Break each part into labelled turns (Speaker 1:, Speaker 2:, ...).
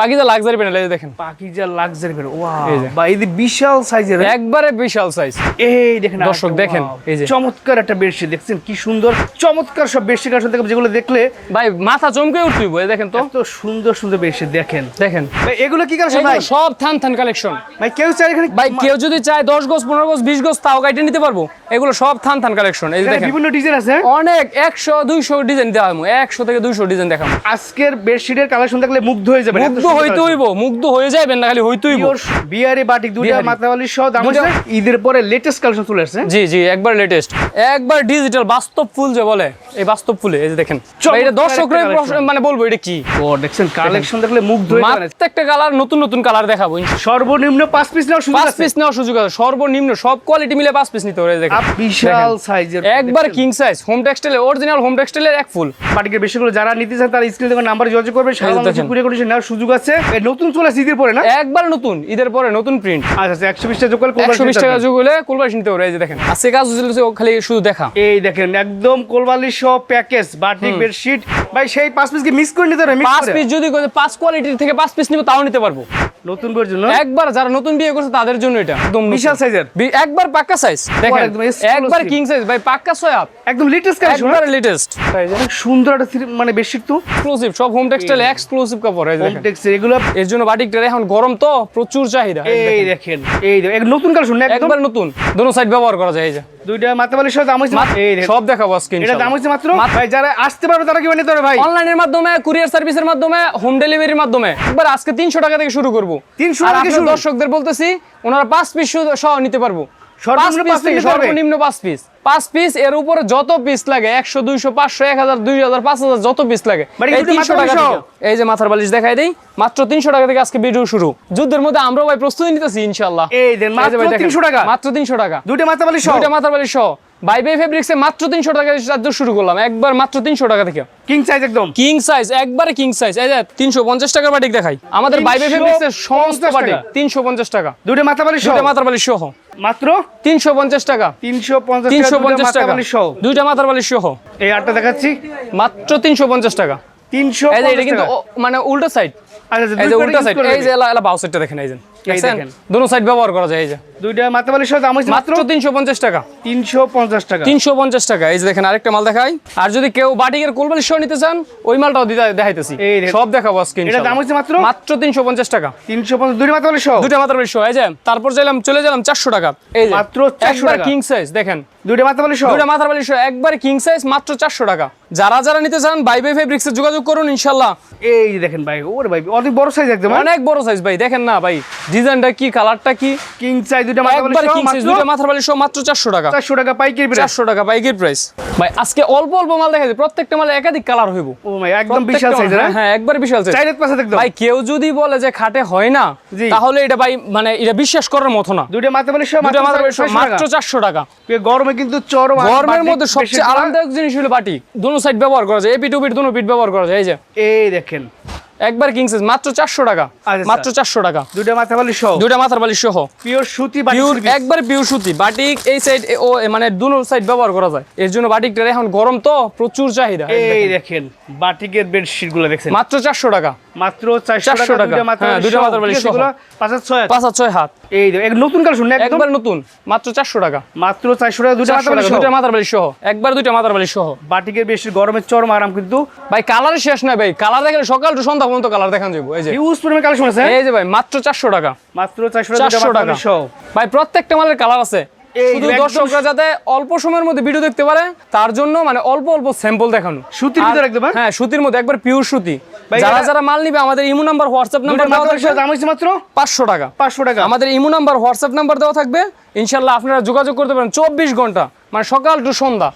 Speaker 1: Pakeezah luxury panel এই দেখেন।
Speaker 2: Pakeezah luxury বের ওয়াও বা এই বিশাল সাইজের
Speaker 1: একবারে বিশাল সাইজ
Speaker 2: এই দেখেন
Speaker 1: দর্শক দেখেন, এই যে।
Speaker 2: চমৎকার একটা বেডশিট দেখছেন কি সুন্দর চমৎকার সব বেডশিট আসলে যেগুলো দেখলে
Speaker 1: ভাই মাথা চমকে উঠবি এই দেখেন তো।
Speaker 2: এত সুন্দর সুন্দর বেডশিট দেখেন।
Speaker 1: দেখেন।
Speaker 2: ভাই এগুলো কি কালেকশন ভাই?
Speaker 1: সব থান থান কালেকশন
Speaker 2: ভাই কেউ চাই এখানে
Speaker 1: ভাই কেউ যদি চায় দশ গজ পনেরো গজ বিশ গজ তাও গাইটে নিতে পারব। এগুলো সব থান থান কালেকশন এই দেখেন।
Speaker 2: বিভিন্ন ডিজাইন আছে
Speaker 1: অনেক একশো দুইশো ডিজাইন দেওয়া হবে একশো থেকে দুইশো ডিজাইন দেখাবো।
Speaker 2: আজকের বেডশিটের কালেকশন দেখলে মুগ্ধ হয়ে যাবে
Speaker 1: মুগ্ধ হইতে হইব মুগ্ধ হয়ে যাবেন না খালি হইতে হইব।
Speaker 2: বিয়ারে বাটিক দুইটা মাথাওয়ালি সহ দাম হচ্ছে ঈদের পরে লেটেস্ট কালেকশন চলে আসছে।
Speaker 1: জি জি একবার লেটেস্ট একবার ডিজিটাল বাস্তব ফুল যে বলে এই বাস্তব ফুলে এই যে দেখেন। এটা দর্শকরা মানে বলব এটা কি?
Speaker 2: ও দেখছেন কালেকশন দেখলে মুগ্ধ হয়ে যাবেন।
Speaker 1: প্রত্যেকটা কালার নতুন নতুন কালার দেখাবো
Speaker 2: সর্বনিম্ন পাঁচ পিস নেওয়ার সুযোগ
Speaker 1: পাঁচ
Speaker 2: আছে?
Speaker 1: পিস নেওয়ার সুযোগ আছে সর্বনিম্ন সব কোয়ালিটি মিলে পাঁচ পিস নিতে হবে দেখেন।
Speaker 2: বিশাল সাইজের
Speaker 1: একবার king size home textile original home টেক্সটাইলের এক ফুল।
Speaker 2: বাটিকের বেশিগুলো যারা নিতে চান তারা স্ক্রিন থেকে নাম্বার যোগাযোগ করবে। সারা বাংলাদেশে
Speaker 1: দেখেন।
Speaker 2: কুড়িয়ে নেওয়ার সুযোগ আছে। নতুন চলে আসছে ঈদের পরে না?
Speaker 1: একবার নতুন ঈদের পরে নতুন প্রিন্ট
Speaker 2: আচ্ছা আচ্ছা একশো বিশ টাকা যোগ করলে
Speaker 1: একশো বিশ টাকা যোগ হলে কুলবাস নিতে পারে এই যে দেখেন। আজকে কাজ খালি শুধু দেখা।
Speaker 2: এই দেখেন একদম কোলবালি সহ প্যাকেজ বাটিক বেডশিট ভাই সেই পাঁচ পিস কি মিস করে নিতে পারবে?
Speaker 1: পাঁচ পিস যদি পাঁচ কোয়ালিটির থেকে পাঁচ পিস নিব তাও নিতে পারব।
Speaker 2: নতুন জন্য?
Speaker 1: একবার যারা নতুন বিয়ে করছে তাদের জন্য এটা। একদম।
Speaker 2: বিশাল সাইজের
Speaker 1: একবার পাক্কা সাইজ দেখেন
Speaker 2: একদম
Speaker 1: একবার কিং সাইজ ভাই পাক্কা ছয়
Speaker 2: একদম লেটেস্ট কালেকশন
Speaker 1: একবার লেটেস্ট
Speaker 2: অনেক সুন্দর একটা মানে বেডশিট তো।
Speaker 1: এক্সক্লুসিভ সব হোম টেক্সটাইল এক্সক্লুসিভ কাপড় এই দেখেন।
Speaker 2: কমপ্লেক্স এগুলো
Speaker 1: এর জন্য বাটিকটা এখন গরম তো প্রচুর চাহিদা। এই। দেখেন
Speaker 2: এই দেখেন। নতুন কালেকশন একদম?
Speaker 1: একবার নতুন দোনো সাইড ব্যবহার করা যায় এই যে।
Speaker 2: দুইটা মাথাবালির বালিশ দাম
Speaker 1: সব দেখাবো আজকে
Speaker 2: এটা দাম হচ্ছে মাত্র ভাই যারা আসতে পারবে তারা কি নিতে পারবে ভাই?
Speaker 1: অনলাইনের মাধ্যমে কুরিয়ার সার্ভিসের মাধ্যমে হোম ডেলিভারির মাধ্যমে। একবার আজকে তিনশো টাকা থেকে শুরু করব।
Speaker 2: 300 টাকা
Speaker 1: আপনার দর্শকদের বলতেছি ওনারা পাঁচ পিস সহ নিতে পারব।
Speaker 2: সর্বনিম্ন
Speaker 1: পাঁচ পিস পাঁচ পিস এর উপরে যত পিস লাগে একশো দুইশো পাঁচশো এক হাজার দুই হাজার পাঁচ হাজার যত পিস লাগে। এই তিনশো টাকা এই যে মাথার বালিশ দেখাই দেই মাত্র তিনশো টাকা থেকে আজকে ভিডিও শুরু। যুদ্ধের মধ্যে আমরাও ভাই প্রস্তুতি নিতেছি ইনশাল্লাহ
Speaker 2: এই 300 টাকা।
Speaker 1: মাত্র তিনশো টাকা।
Speaker 2: দুইটা সহ।
Speaker 1: দুইটা মাথার বালিশ সহ। ফেব্রিক্সে মাত্র তিনশো টাকা শুরু করলাম। একবার মাত্র তিনশো টাকা থেকে।
Speaker 2: কিং সাইজ একদম।
Speaker 1: কিং সাইজ একবারে কিং সাইজ এই যে তিনশো পঞ্চাশ টাকার বাটিক দেখাই। আমাদের বাইবে
Speaker 2: 350
Speaker 1: ফেব্রিক্সের সমস্ত বাটিক। তিনশো পঞ্চাশ টাকা।
Speaker 2: দুটো মাথাবালি সহ
Speaker 1: দুইটা মাথার বালিশ সহ।
Speaker 2: মাত্র?
Speaker 1: তিনশো পঞ্চাশ টাকা।
Speaker 2: 350
Speaker 1: তিনশো
Speaker 2: টাকা
Speaker 1: পঞ্চাশ টাকা।
Speaker 2: সহ?
Speaker 1: দুইটা মাথার বালিশ সহ।
Speaker 2: এই আটটা দেখাচ্ছি।
Speaker 1: মাত্র তিনশো পঞ্চাশ টাকা।
Speaker 2: 350
Speaker 1: এই এটা কিন্তু মানে উল্টো সাইড
Speaker 2: আচ্ছা আচ্ছা
Speaker 1: এই যে উল্টা সাইড এই যে। এলা এলা বাউ সাইডটা দেখেন এই যে। দেখছেন সাইড ব্যবহার করা যায় এই যে।
Speaker 2: দুইটা মাথাবালি সহ দাম হচ্ছে মাত্র
Speaker 1: মাত্র তিনশো পঞ্চাশ টাকা।
Speaker 2: 350 টাকা।
Speaker 1: তিনশো পঞ্চাশ টাকা। এই যে দেখেন আরেকটা মাল দেখাই। আর যদি কেউ বাটিকের কোলবালিশ সহ নিতে চান ওই মালটাও দিতে দেখাইতেছি। সব দেখাবো আজকে
Speaker 2: এটা দাম হচ্ছে মাত্র?
Speaker 1: মাত্র তিনশো পঞ্চাশ টাকা।
Speaker 2: 350 দুইটা
Speaker 1: যে তারপর চলে গেলাম চারশো টাকা। এই যে
Speaker 2: মাত্র 400 টাকা।
Speaker 1: কিং সাইজ দেখেন।
Speaker 2: দুইটা মাথাবালি সহ?
Speaker 1: দুটা মাথার বালিশ একবার কিং সাইজ মাত্র চারশো টাকা। যারা যারা নিতে চান বাই বাই ফেব্রিক্সে যোগাযোগ করুন ইনশাল্লাহ।
Speaker 2: এই দেখেন ভাই ওরে ভাই অনেক বড় সাইজ একদম হ্যাঁ?
Speaker 1: অনেক বড় সাইজ ভাই দেখেন না ভাই ডিজাইনটা কি কালারটা কি?
Speaker 2: কিং সাইজ দুইটা মাথাবালি
Speaker 1: একবার কিং সাইজ
Speaker 2: মাত্র
Speaker 1: মাথার বালিশ মাত্র চারশো টাকা।
Speaker 2: 400 টাকা পাইকারি প্রাইস
Speaker 1: চারশো টাকা পাইকারি প্রাইস ভাই আজকে অল্প অল্প মাল দেখা যায় প্রত্যেকটা মালে একাধিক কালার হইব।
Speaker 2: ও ভাই একদম বিশাল
Speaker 1: প্রত্যেকটা হ্যাঁ? একবার বিশাল সাইজ
Speaker 2: চাইরেত পাশে একদম।
Speaker 1: ভাই কেউ যদি বলে যে খাটে হয় না। তাহলে এটা ভাই মানে এটা বিশ্বাস করার মতো না।
Speaker 2: দুইটা
Speaker 1: মাথার বালিশ মাত্র
Speaker 2: টাকা।
Speaker 1: চারশো টাকা।
Speaker 2: গরমে কিন্তু চরম
Speaker 1: গরমের মধ্যে সবচেয়ে আরামদায়ক জিনিস হলো বাটি। দুনো সাইড ব্যবহার করা যায়। পিট দুনো পিট ব্যবহার করা যায়। এই যে।
Speaker 2: এই দেখেন।
Speaker 1: একবার কিং সাইজ মাত্র চারশো টাকা।
Speaker 2: আচ্ছা,
Speaker 1: মাত্র চারশো টাকা।
Speaker 2: দুইটা মাথাবালি সহ?
Speaker 1: দুইটা মাথার বালিশ সহ।
Speaker 2: পিওর সুতি
Speaker 1: পিওর একবার পিওর সুতি। বাটিক এই সাইড ও মানে দুনো সাইড ব্যবহার করা যায়। এর জন্য বাটিকটার এখন গরম তো প্রচুর চাহিদা।
Speaker 2: এই দেখেন। বাটিকের দেখছেন।
Speaker 1: মাত্র চারশো টাকা।
Speaker 2: মাত্র 400
Speaker 1: 400
Speaker 2: টাকা
Speaker 1: হ্যাঁ,
Speaker 2: হাত। এই এক নতুন কালেকশন
Speaker 1: একবার নতুন মাত্র টাকা।
Speaker 2: মাত্র 400 টাকা সহ।
Speaker 1: বালিশ সহ। একবার দুইটা মাথার বালিশ সহ।
Speaker 2: বাটিকের বেডশিট গরমের চরম আরাম কিন্তু।
Speaker 1: ভাই কালার শেষ ভাই। কালার দেখলে সকাল টু সন্ধ্যা পর্যন্ত কালার দেখান যাব এই যে।
Speaker 2: হিউজ পরিমাণ কালেকশন আছে
Speaker 1: এই যে ভাই মাত্র চারশো টাকা।
Speaker 2: মাত্র 400 টাকা
Speaker 1: ভাই প্রত্যেকটা মালের কালার আছে।
Speaker 2: এই
Speaker 1: শুধু দর্শকরা যাতে অল্প সময়ের মধ্যে ভিডিও দেখতে পারে তার জন্য মানে অল্প অল্প স্যাম্পল দেখানো।
Speaker 2: সুতির ভিতরে হ্যাঁ?
Speaker 1: হ্যাঁ সুতির মধ্যে একবার পিওর সুতি। যারা যারা মাল নিবে আমাদের ইমো নাম্বার হোয়াটসঅ্যাপ নাম্বার দেওয়া থাকবে।
Speaker 2: দাম হচ্ছে মাত্র?
Speaker 1: পাঁচশো টাকা।
Speaker 2: 500 টাকা।
Speaker 1: আমাদের ইমো নাম্বার হোয়াটসঅ্যাপ নাম্বার দেওয়া থাকবে। ইনশাল্লাহ আপনারা যোগাযোগ করতে পারেন। চব্বিশ ঘণ্টা মানে সকাল টু সন্ধ্যা।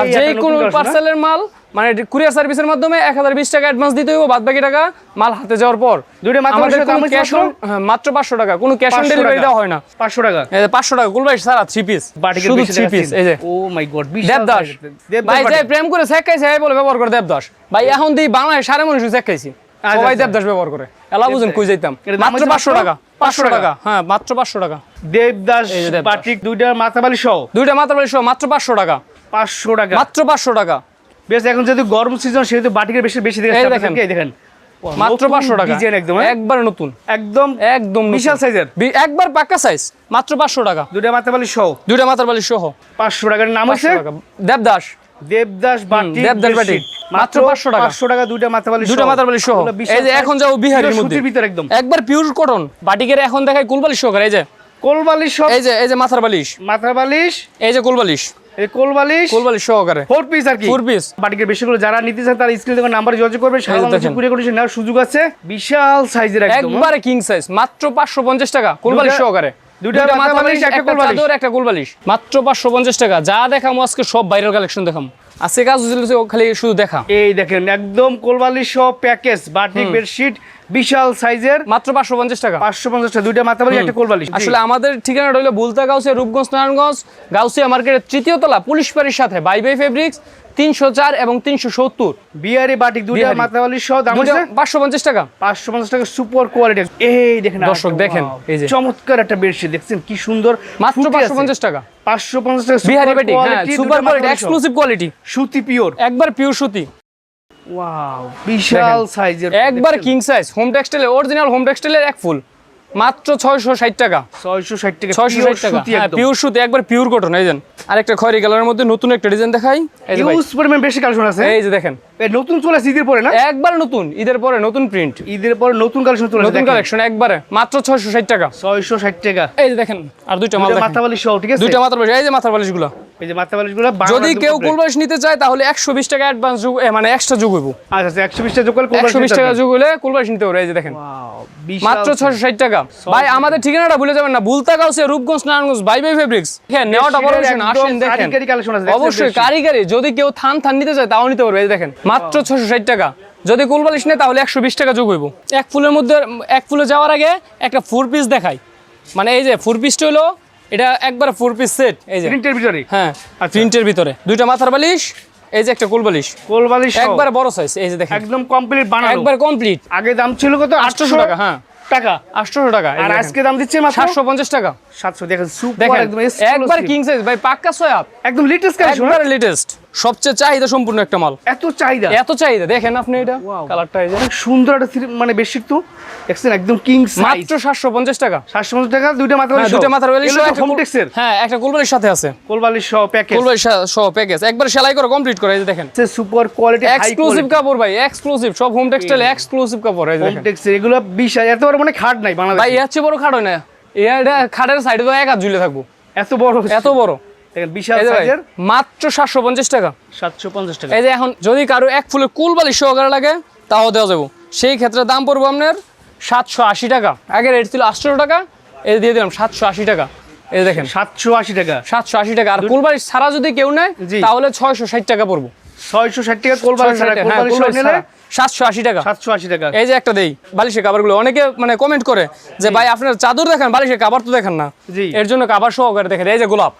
Speaker 1: আর যে কোনো পার্সেলের মাল মানে কুরিয়ার সার্ভিসের মাধ্যমে এক হাজার বিশ টাকা অ্যাডভান্স দিতে হবে বাদ বাকি টাকা মাল হাতে যাওয়ার পর।
Speaker 2: দুইটা মাথাবালি
Speaker 1: আমাদের কোনো ক্যাশ
Speaker 2: মাত্র
Speaker 1: মাত্র পাঁচশো টাকা। কোনো ক্যাশ অন ডেলিভারি দেওয়া হয় না।
Speaker 2: 500 টাকা?
Speaker 1: পাঁচশো টাকা। কুলবাই সারা থ্রি পিস শুধু থ্রি পিস এই যে
Speaker 2: ও মাই গড
Speaker 1: দেবদাস। ভাই যে প্রেম করে শেখ খাইছে বলে ব্যবহার করে দেবদাস। ভাই এখন দিই বাংলায় সারা মানুষ শেখ খাইছি। সবাই
Speaker 2: আচ্ছা।
Speaker 1: দেবদাস ব্যবহার করে। এলা বুঝুন কই যাইতাম। মাত্র পাঁচশো টাকা। পাঁচশো
Speaker 2: টাকা।
Speaker 1: হ্যাঁ মাত্র পাঁচশো টাকা।
Speaker 2: দেবদাস। বাটিক দুইটা মাথাবালি সহ?
Speaker 1: দুইটা মাত্র বালিশ সহ মাত্র পাঁচশো টাকা।
Speaker 2: 500 টাকা।
Speaker 1: মাত্র পাঁচশো টাকা।
Speaker 2: বেশ এখন যেহেতু গরম সিজন সেহেতু বাটিকের বেশি বেশি দেখেন
Speaker 1: দেখেন।
Speaker 2: এই দেখেন
Speaker 1: মাত্র পাঁচশো টাকা।
Speaker 2: ডিজাইন একদম, হ্যাঁ?
Speaker 1: একবার নতুন।
Speaker 2: একদম
Speaker 1: একদম
Speaker 2: বিশাল সাইজের
Speaker 1: একবার পাক্কা সাইজ মাত্র পাঁচশো টাকা।
Speaker 2: দুইটা মাথাবালি সহ?
Speaker 1: দুইটা মাথার বালিশ সহ।
Speaker 2: পাঁচশো টাকার নাম হচ্ছে
Speaker 1: দেবদাস।
Speaker 2: দেবদাস বাটি
Speaker 1: দেবদাস বাটিক। মাত্র 500 টাকা।
Speaker 2: পাঁচশো টাকা দুইটা মাথাবালি
Speaker 1: দুইটা মাথার বালিশ সহ। এই যে এখন যাব বিহারের মধ্যে।
Speaker 2: ভিতর একদম।
Speaker 1: একবার পিওর কটন বাটিকের এখন দেখাই কুলবালিশ সহকারে এই যে।
Speaker 2: কোলবালিশ সব
Speaker 1: এই যে এই যে মাথার বালিশ।
Speaker 2: মাথার বালিশ।
Speaker 1: এই যে কুলবালিশ
Speaker 2: এই কোলবালিশ
Speaker 1: কুলবালিশ সহকারে।
Speaker 2: ফোর পিস আর কি?
Speaker 1: ফোর পিস
Speaker 2: বাটিকের বেশিগুলো যারা নিতে চান তারা স্ক্রিনে নাম্বার যোগাযোগ করবে। নেওয়ার সুযোগ আছে। বিশাল সাইজের?
Speaker 1: একবারে কিং সাইজ মাত্র পাঁচশো পঞ্চাশ টাকা। কুলবালিশ সহকারে।
Speaker 2: দুইটা মাথার বালিশ, একটা
Speaker 1: একটা
Speaker 2: কোলবালিশ।
Speaker 1: একটা কুলবালিশ মাত্র পাঁচশো পঞ্চাশ টাকা। যা দেখাম আজকে সব বাইরের কালেকশন দেখাম। আজকে কাজ হচ্ছে খালি শুধু দেখা।
Speaker 2: এই দেখেন একদম কোলবালিশ সহ প্যাকেজ বাটিক বেডশিট বিশাল সাইজের
Speaker 1: মাত্র পাঁচশো পঞ্চাশ টাকা।
Speaker 2: পাঁচশো পঞ্চাশটা দুইটা মাথাবালিশ একটা কোলবালিশ।
Speaker 1: আসলে আমাদের ঠিকানাটা হলো বুলতা গাউসিয়া রূপগঞ্জ নারায়ণগঞ্জ গাউসিয়া মার্কেটের তৃতীয় তলা পুলিশ বাড়ির সাথে বাই বাই ফেব্রিক্স তিনশো চার এবং তিনশো সত্তর।
Speaker 2: বিয়ারি বাটিক দুইটা
Speaker 1: বিহারি।
Speaker 2: সহ দাম
Speaker 1: পাঁচশো পঞ্চাশ টাকা।
Speaker 2: পাঁচশো পঞ্চাশ টাকা সুপার কোয়ালিটি। এই দেখেন
Speaker 1: দর্শক দেখেন, এই যে।
Speaker 2: চমৎকার একটা বেডশিট দেখছেন কি সুন্দর
Speaker 1: মাত্র পাঁচশো পঞ্চাশ টাকা।
Speaker 2: পাঁচশো পঞ্চাশ টাকা
Speaker 1: বিহারি হ্যাঁ সুপার কোয়ালিটি এক্সক্লুসিভ কোয়ালিটি
Speaker 2: সুতি পিওর।
Speaker 1: একবার পিওর সুতি।
Speaker 2: ওয়াও বিশাল সাইজের
Speaker 1: একবার কিং সাইজ হোম টেক্সটাইলের অরিজিনাল হোম টেক্সটাইলের এক ফুল মাত্র ছয়শো ষাট টাকা।
Speaker 2: ছয়শো ষাট টাকা
Speaker 1: ছয়শো
Speaker 2: pure
Speaker 1: ষাট টাকা
Speaker 2: সুতি
Speaker 1: হ্যাঁ পিওর সুতি একবার পিওর কটন এই আরেকটা খয়রি কালারের মধ্যে নতুন একটা ডিজাইন দেখাই।
Speaker 2: ইউজ পরিমাণ বেশি কালেকশন আছে।
Speaker 1: এই যে দেখেন।
Speaker 2: এই নতুন চলে আসছে ঈদের পরে না?
Speaker 1: একবার নতুন ঈদের পরে নতুন প্রিন্ট
Speaker 2: ঈদের পরে নতুন কালেকশন চলে
Speaker 1: নতুন কালেকশন একবারে। মাত্র ছয়শো ষাট টাকা।
Speaker 2: ছয়শো ষাট টাকা।
Speaker 1: এই যে দেখেন আর দুইটা মাল
Speaker 2: মাথা বালিশ সহ ঠিক আছে?
Speaker 1: দুইটা বালিশ এই যে
Speaker 2: এই যে মাথা
Speaker 1: যদি কেউ নিতে চায় তাহলে একশো বিশ টাকা অ্যাডভান্স যুগ মানে এক্সট্রা যুগ হইব।
Speaker 2: আচ্ছা আচ্ছা একশো বিশ টাকা যোগ করলে
Speaker 1: একশো বিশ টাকা যুগ হলে কুলবালিশ নিতে পারে এই যে দেখেন। মাত্র ছয়শো ষাট টাকা। ভাই আমাদের ঠিকানাটা ভুলে যাবেন না Bulta Ghause Rupganj Narayanganj bye bye fabrics হ্যাঁ নেওয়াটা বড় বিষয় না দেখেন। অবশ্যই
Speaker 2: বেশি।
Speaker 1: কারিগরি যদি কেউ থান থান নিতে চায় তাও নিতে পারবে এই দেখেন মাত্র ছশো ষাট টাকা। যদি কুলবালিশ নেয় তাহলে একশো বিশ টাকা যোগ হইব। এক ফুলের মধ্যে এক ফুলে যাওয়ার আগে একটা ফোর পিস দেখাই। মানে এই যে ফোর পিসটা হলো এটা একবার ফোর পিস সেট এই যে।
Speaker 2: প্রিন্টের ভিতরে?
Speaker 1: হ্যাঁ
Speaker 2: আচ্ছা।
Speaker 1: প্রিন্টের ভিতরে। দুইটা মাথার বালিশ এই যে একটা কুলবালিশ।
Speaker 2: কোল বালিশ
Speaker 1: একবার বড় সাইজ এই যে দেখেন।
Speaker 2: একদম কমপ্লিট বানানো।
Speaker 1: একবার কমপ্লিট
Speaker 2: আগে দাম ছিল কত?
Speaker 1: আটশোশো টাকা হ্যাঁ।
Speaker 2: টাকা
Speaker 1: টাকা
Speaker 2: আর আজকে দাম দিচ্ছে মাত্র
Speaker 1: সাতশো পঞ্চাশ টাকা।
Speaker 2: সাতশো দেখেন সুপার একদম
Speaker 1: একবার। কিং সাইজ ভাই পাক্কা সয়াব
Speaker 2: একদম লেটেস্ট কালেকশন
Speaker 1: একবার লেটেস্ট সবচেয়ে চাহিদা সম্পূর্ণ একটা মাল।
Speaker 2: এত চাহিদা?
Speaker 1: এত চাহিদা। দেখেন আপনি এটা কালারটা এই যে।
Speaker 2: সুন্দর একটা মানে বেডশিট তো। দেখছেন একদম কিং
Speaker 1: মাত্র সাতশো পঞ্চাশ টাকা।
Speaker 2: সাতশো পঞ্চাশ টাকা দুইটা মাথা
Speaker 1: হ্যাঁ, দুইটা মাথার সহ
Speaker 2: হোম টেক্সের
Speaker 1: হ্যাঁ একটা কুলবালির সাথে আছে।
Speaker 2: কোল বালিশ সহ প্যাকেজ
Speaker 1: কুলবালির সহ প্যাকেজ একবার সেলাই করে কমপ্লিট করে এই যে দেখেন।
Speaker 2: সুপার কোয়ালিটি
Speaker 1: এক্সক্লুসিভ কাপড় ভাই এক্সক্লুসিভ সব হোম টেক্সটাইল এক্সক্লুসিভ কাপড় এই
Speaker 2: হোম
Speaker 1: দেখেন।
Speaker 2: টেক্সের এগুলো বিশ এত বড় মানে খাট নাই
Speaker 1: ভাই
Speaker 2: বাংলাদেশ
Speaker 1: এর চেয়ে বড় খাট হয় না। এটা খাটের সাইডে তো এক হাত ঝুলে থাকব।
Speaker 2: এত বড়।
Speaker 1: এত বড়।
Speaker 2: দেখেন বিশাল সাইজের
Speaker 1: মাত্র টাকা।
Speaker 2: টাকা।
Speaker 1: এই যে এখন যদি কারও এক ফুলের কুল বালিশ সহকারে লাগে তাও দেওয়া যাব। সেই ক্ষেত্রে দাম পড়ব আপনার সাতশো আশি টাকা। আগে রেট ছিল আটশো টাকা এই দিয়ে দিলাম সাতশো আশি টাকা। এই দেখেন
Speaker 2: সাতশো আশি টাকা।
Speaker 1: সাতশো আশি টাকা। আর কুল বালিশ ছাড়া যদি কেউ নেয় তাহলে ছয়শো ষাট টাকা পড়ব।
Speaker 2: ছয়শো ষাট টাকা কোল বালিশ ছাড়া কোল বালিশ নিলে
Speaker 1: সাতশো আশি টাকা।
Speaker 2: সাতশো আশি টাকা।
Speaker 1: এই যে একটা দেই বালিশের কাবারগুলো অনেকে মানে কমেন্ট করে যে ভাই আপনার চাদর দেখেন বালিশের কাবার তো দেখেন না। এর জন্য কাবার সহকারে দেখেন। এই যে গোলাপ।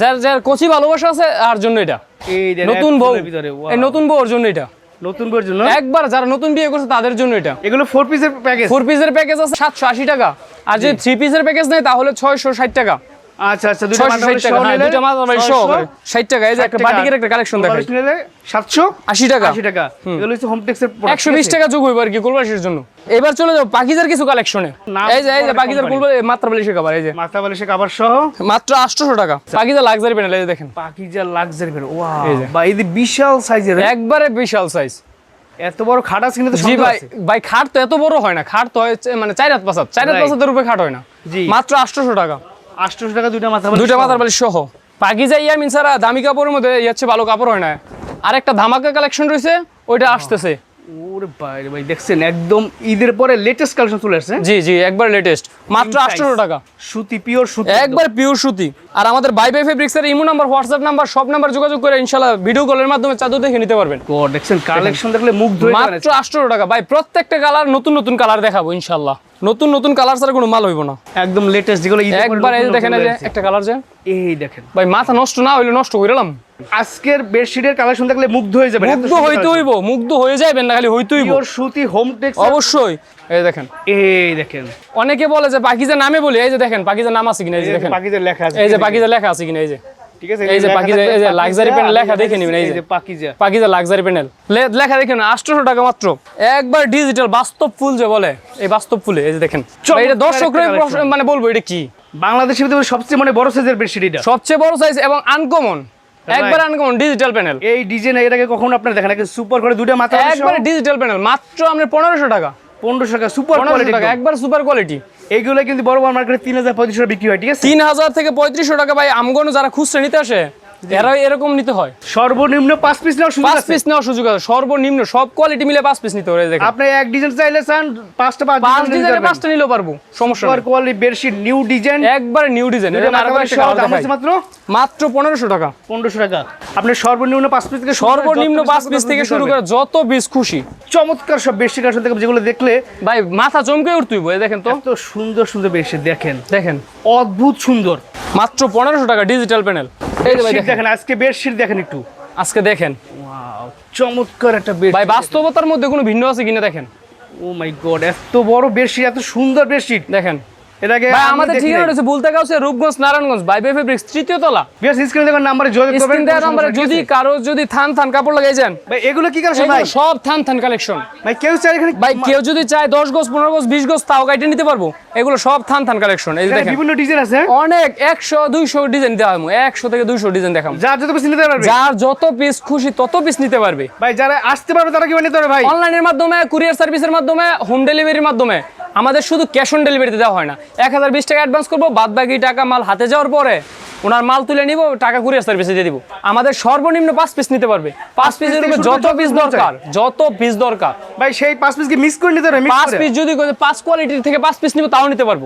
Speaker 1: যার যার কচি ভালোবাসা আছে আর জন্য এটা। নতুন বউ। নতুন বউ বউর জন্য এটা।
Speaker 2: নতুন বউর জন্য?
Speaker 1: একবার যারা নতুন বিয়ে করছে তাদের জন্য এটা।
Speaker 2: এগুলো ফোর পিসের প্যাকেজ
Speaker 1: ফোর পিসের প্যাকেজ আছে সাতশো আশি টাকা। আর যদি থ্রি পিসের প্যাকেজ নেয় তাহলে ছয়শো ষাট টাকা।
Speaker 2: আচ্ছা আচ্ছা দুটো
Speaker 1: টাকা হ্যাঁ এই যে একটা বাটিকের একটা কালেকশন দেখাই টাকা।
Speaker 2: টাকা। এগুলো হচ্ছে
Speaker 1: টাকা যোগ কি কুলবাসের জন্য। এবার চলে পাকিজার কিছু কালেকশনে এই যে এই যে পাকিজার কুলবা মাত্রা বালিশের খাবার এই যে।
Speaker 2: মাথা বালিশে কাবার সহ?
Speaker 1: মাত্র আটশোশো টাকা। পাকিজা লাক্সারি প্যানেল এই যে দেখেন।
Speaker 2: পাকিজা লাক্সারি বের ওয়াও বা এই বিশাল সাইজের
Speaker 1: একবারে বিশাল সাইজ
Speaker 2: এত বড় খাট আছে কিন্তু
Speaker 1: জি ভাই ভাই খাট তো এত বড় হয় না খাট তো হয় মানে চার হাত পাঁচ হাত চার হাত পাঁচ হাতের উপরে খাট হয় না। মাত্র আটশোশো টাকা।
Speaker 2: আটশোশো টাকা দুইটা মাথা বালিশ
Speaker 1: দুইটা মাথার বালিশ সহ। ছাড়া দামি কাপড়ের মধ্যে ইয়ে হচ্ছে ভালো কাপড় হয় না। আর একটা ধামাকা কালেকশন রয়েছে ওইটা আসতেছে।
Speaker 2: ওরে ভাই ভাই দেখছেন একদম ঈদের পরে লেটেস্ট কালেকশন চলে আসছে?
Speaker 1: জি জি একবার লেটেস্ট মাত্র
Speaker 2: King size।
Speaker 1: আটশোশো টাকা।
Speaker 2: সুতি পিওর সুতি
Speaker 1: একবার পিওর সুতি। আর আমাদের বাই বাই ফেব্রিক্সের ইমো নাম্বার হোয়াটসঅ্যাপ নাম্বার সব নাম্বার যোগাযোগ করে ইনশাল্লাহ ভিডিও কলের মাধ্যমে চাদর দেখে নিতে পারবেন।
Speaker 2: দেখছেন কালেকশন দেখলে হয়ে যাবেন।
Speaker 1: মাত্র আটশো টাকা। ভাই প্রত্যেকটা কালার নতুন নতুন কালার দেখাবো ইনশাল্লাহ নতুন নতুন কালার ছাড়া কোনো মাল হইব না।
Speaker 2: একদম লেটেস্ট যেগুলো
Speaker 1: একবার এই দেখেন যে একটা কালার যে।
Speaker 2: এই দেখেন।
Speaker 1: ভাই মাথা নষ্ট না হইলে নষ্ট কইরালাম
Speaker 2: আজকের বেডশিটের কালেকশন দেখলে মুগ্ধ হয়ে যাবেন
Speaker 1: মুগ্ধ হইতে হইব মুগ্ধ হয়ে যাবেন না খালি হইতে হইব।
Speaker 2: সুতি হোম টেক্স
Speaker 1: অবশ্যই। এই দেখেন।
Speaker 2: এই দেখেন।
Speaker 1: অনেকে বলে যে পাকিজা নামে বলি এই যে দেখেন পাকিজা নাম আছে কিনা এই যে দেখেন।
Speaker 2: পাখিদের লেখা আছে
Speaker 1: এই যে পাকিজা লেখা আছে কিনা এই যে।
Speaker 2: ঠিক আছে?
Speaker 1: এই যে পাকিজা এই যে লাক্সারি প্যানেল লেখা দেখে নিবেন এই
Speaker 2: এই
Speaker 1: যে।
Speaker 2: যে পাকিজা।
Speaker 1: পাকিজা লাক্সারি প্যানেল লেখা দেখেন আটশোশো টাকা মাত্র। একবার ডিজিটাল বাস্তব ফুল যে বলে এই বাস্তব ফুলে এই যে দেখেন। এটা দর্শকরা মানে বলব এটা কি?
Speaker 2: বাংলাদেশের ভিতরে সবচেয়ে মানে বড় সাইজের বেডশিট এটা।
Speaker 1: সবচেয়ে বড় সাইজ এবং আনকমন একবার আনকমন ডিজিটাল প্যানেল
Speaker 2: এই ডিজাইন এর আগে কখনো আপনার দেখেন নাকি সুপার করে দুটো
Speaker 1: একবার ডিজিটাল প্যানেল মাত্র আপনার পনেরোশো টাকা।
Speaker 2: পনেরোশো টাকা সুপার কোয়ালিটি
Speaker 1: টাকা একবার সুপার কোয়ালিটি
Speaker 2: এইগুলো কিন্তু বড় বড় মার্কেটে তিন হাজার পঁয়ত্রিশশো বিক্রি হয়, ঠিক আছে?
Speaker 1: তিন হাজার থেকে পঁয়ত্রিশশো টাকা ভাই, আমগনো যারা খুচরা নিতে আসে এরা এরকম নিতে হয়।
Speaker 2: সর্বনিম্ন পাঁচ পিস নেওয়ার সুযোগ
Speaker 1: পাঁচ পিস নেওয়ার সুযোগ আছে। সর্বনিম্ন সব কোয়ালিটি মিলে পাঁচ পিস নিতে দেখেন।
Speaker 2: আপনি এক ডিজাইন চাইলে চান পাঁচটা পাঁচ
Speaker 1: পাঁচ ডিজাইনে পাঁচটা নিলেও পারব সমস্যা নেই।
Speaker 2: কোয়ালিটি বেডশিট নিউ ডিজাইন
Speaker 1: একবার নিউ ডিজাইন
Speaker 2: মাত্র?
Speaker 1: মাত্র পনেরোশো টাকা।
Speaker 2: পনেরোশো টাকা। আপনি সর্বনিম্ন পাঁচ পিস থেকে
Speaker 1: সর্বনিম্ন
Speaker 2: যত
Speaker 1: পাঁচ পিস থেকে শুরু করে যত পিস খুশি।
Speaker 2: চমৎকার সব বেডশিট আসলে যেগুলো দেখলে
Speaker 1: ভাই মাথা চমকে উঠতুই বই দেখেন তো।
Speaker 2: এত সুন্দর সুন্দর বেডশিট দেখেন।
Speaker 1: দেখেন।
Speaker 2: অদ্ভুত সুন্দর।
Speaker 1: মাত্র পনেরোশো টাকা ডিজিটাল প্যানেল এই যে ভাই দেখেন
Speaker 2: আজকে বেডশিট দেখেন একটু।
Speaker 1: আজকে দেখেন।
Speaker 2: ওয়াও চমৎকার একটা বেড
Speaker 1: ভাই বাস্তবতার মধ্যে কোনো ভিন্ন আছে কিনা দেখেন?
Speaker 2: ও মাই গড এত বড় বেডশিট এত সুন্দর বেডশিট
Speaker 1: দেখেন। ভাই আমাদের ঠিকানা রয়েছে বুলতে গাউসে রূপগঞ্জ নারায়ণগঞ্জ। বাইবে ফেব্রিক্স তৃতীয় তলা।
Speaker 2: বিয়াস স্ক্রিনে দেখুন নাম্বারে যোগাযোগ করবেন
Speaker 1: স্ক্রিন নাম্বারে যদি কারও যদি থান থান কাপড় লাগাই যান
Speaker 2: ভাই এগুলো কি কালেকশন ভাই?
Speaker 1: সব থান থান কালেকশন।
Speaker 2: ভাই কেউ চাই এখানে
Speaker 1: ভাই কেউ যদি চায় দশ গজ পনেরো গজ বিশ গজ তাও নিতে পারব। এগুলো সব থান থান কালেকশন এই দেখেন।
Speaker 2: বিভিন্ন ডিজাইন আছে।
Speaker 1: অনেক একশো দুইশো ডিজাইন দেওয়া হয় একশো থেকে দুইশো ডিজাইন দেখাম
Speaker 2: যার যত বেশি নিতে পারবে।
Speaker 1: যার যত পিস খুশি তত পিস নিতে পারবে।
Speaker 2: ভাই যারা আসতে পারবে তারা কি নিতে পারবে ভাই?
Speaker 1: অনলাইনের মাধ্যমে কুরিয়ার সার্ভিসের মাধ্যমে হোম ডেলিভারির মাধ্যমে। আমাদের শুধু ক্যাশ অন ডেলিভারিতে দেওয়া হয় না। এক হাজার বিশ টাকা অ্যাডভান্স করব বাদ বাকি টাকা মাল হাতে যাওয়ার পরে ওনার মাল তুলে নিব টাকা কুরিয়ার সার্ভিসে দিয়ে দিব। আমাদের সর্বনিম্ন পাঁচ পিস নিতে পারবে। পাঁচ পিসের উপরে যত পিস দরকার যত পিস দরকার।
Speaker 2: ভাই সেই পাঁচ পিস কি মিস করে নিতে পারবে?
Speaker 1: পাঁচ পিস যদি পাঁচ কোয়ালিটির থেকে পাঁচ পিস নিব তাও নিতে পারব।